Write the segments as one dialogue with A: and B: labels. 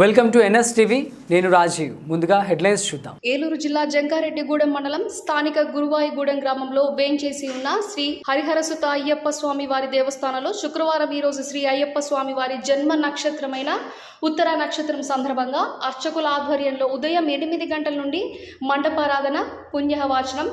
A: Welcome to NS TV నేను రాజీవ్. ముందుగా headlines చూద్దాం.
B: ఏలూరు జిల్లా జంగారెడ్డిగూడెం మండలం స్థానిక గురువాయిగూడెం గ్రామంలో వేంచేసి ఉన్న శ్రీ హరిహరసుత అయ్యప్ప స్వామి వారి దేవస్థానంలో శుక్రవారం ఈ రోజు శ్రీ అయ్యప్ప స్వామి వారి జన్మ నక్షత్రమైన ఉత్తర నక్షత్రం సందర్భంగా అర్చకుల ఆధ్వర్యంలో ఉదయం ఎనిమిది గంటల నుండి మండపారాధన పుణ్యహవాచనం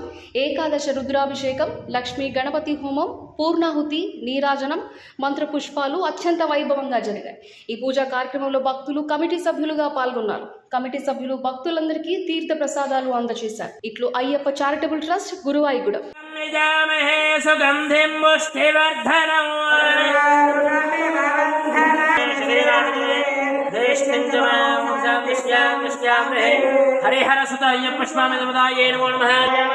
B: ఏకాదశ రుద్రాభిషేకం లక్ష్మీ గణపతి హోమం పూర్ణాహుతి నీరాజనం మంత్రపుష్పాలు అత్యంత వైభవంగా జరిగాయి. ఈ పూజా కార్యక్రమంలో భక్తులు కమిటీ సభ్యులుగా పాల్గొన్నారు. కమిటీ సభ్యులు భక్తులందరికీ తీర్థ ప్రసాదాలు అందజేశారు. ఇట్లు అయ్యప్ప చారిటబుల్ ట్రస్ట్ గురువాయిగూడెం.
C: హరిహర సుత అయ్యప్ప స్వామి దేవతాయే నమో నమః.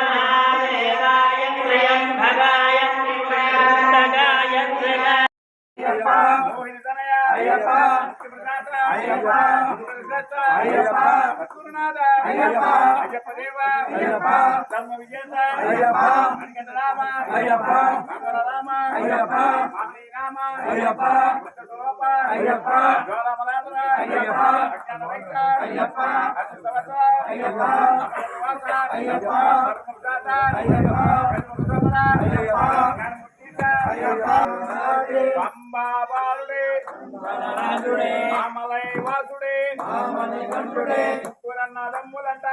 C: అయ్యప్ప
D: అయ్యప్ప అయ్యప్ప అయ్యప్ప గురునాథ అయ్యప్ప అయ్యప్ప దేవ అయ్యప్ప ధర్మ విజేత అయ్యప్ప వెంకట రామ అయ్యప్ప మంగళ రామ అయ్యప్ప మాధవి రామ అయ్యప్ప స్వరూప అయ్యప్ప జ్వాలమలాధర అయ్యప్ప అజ్ఞాన వైద్య అయ్యప్ప అయ్యప్ప అయ్యప్ప అయ్యప్ప అయ్యప్ప అంబాబాలుడే రామలయ వాసుడే పురన్నదమ్ములంట